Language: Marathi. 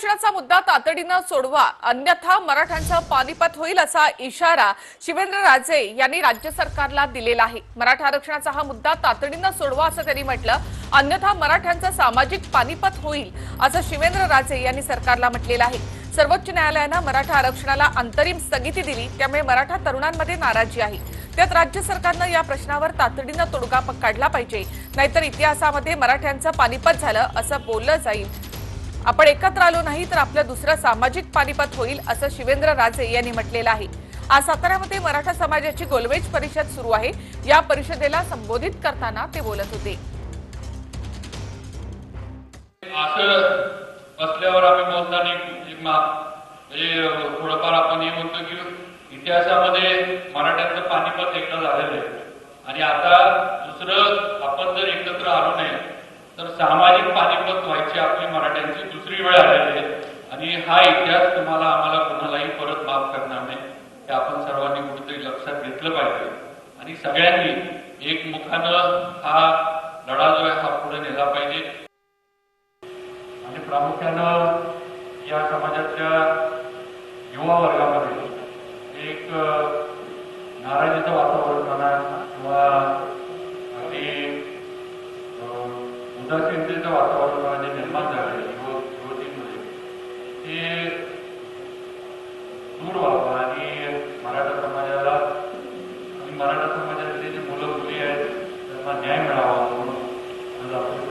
आरक्षणाचा मुद्दा तातडीनं सोडवा अन्यथा मराठ्यांचा पानिपत होईल असा इशारा शिवेंद्र राजे यांनी राज्य सरकारला दिलेला आहे. मराठा आरक्षणाचा हा मुद्दा तातडीनं सोडवा असं त्यांनी म्हटलं. अन्यथा मराठ्यांचं सामाजिक पानिपत होईल असं शिवेंद्र राजे यांनी सरकारला म्हटलेलं आहे. सर्वोच्च न्यायालयानं मराठा आरक्षणाला अंतरिम स्थगिती दिली त्यामुळे मराठा तरुणांमध्ये नाराजी आहे. त्यात राज्य सरकारनं या प्रश्नावर तातडीनं तोडगा काढला पाहिजे. नाहीतर इतिहासामध्ये मराठ्यांचं पानिपत झालं असं बोललं जाईल. आपण एकत्र आलो नाही तर आपलं दुसरं सामाजिक पानिपत होईल असं शिवेंद्र राजे यांनी म्हटलेलं आहे. आज साताऱ्यामध्ये मराठा समाजाची गोलवेज परिषद सुरू आहे. या परिषदेला संबोधित करताना ते बोलत होते. असल्यावर आम्ही बोलताना म्हणजे थोडंफार आपण हे म्हणतो की इतिहासामध्ये मराठ्यांचं पानिपत एकदा झालेलं आहे. आणि आता दुसरं आपण जर एकत्र आलो नाही सामाजिक पानिपत व्हायची आपली मराठ्यांची दुसरी वेळ आलेली आहे. आणि हा इतिहास तुम्हाला आम्हाला कोणालाही परत माफ करणार नाही. हे आपण सर्वांनी कुठेतरी लक्षात घेतलं पाहिजे. आणि सगळ्यांनी एकमुखानं हा लढा जो आहे हा पुढे नेला पाहिजे. आणि प्रामुख्यानं या समाजाच्या युवा वर्गामध्ये एक नाराजीचं वातावरण म्हणा किंवा उदासीनतेच्या वातावरणामध्ये निर्माण झालेली युवक युवतींमध्ये ते दूर व्हावं आणि मराठा समाजाला आणि मराठा समाजातले जे मुलं मुली आहेत त्यांना न्याय मिळावा म्हणून आज आपण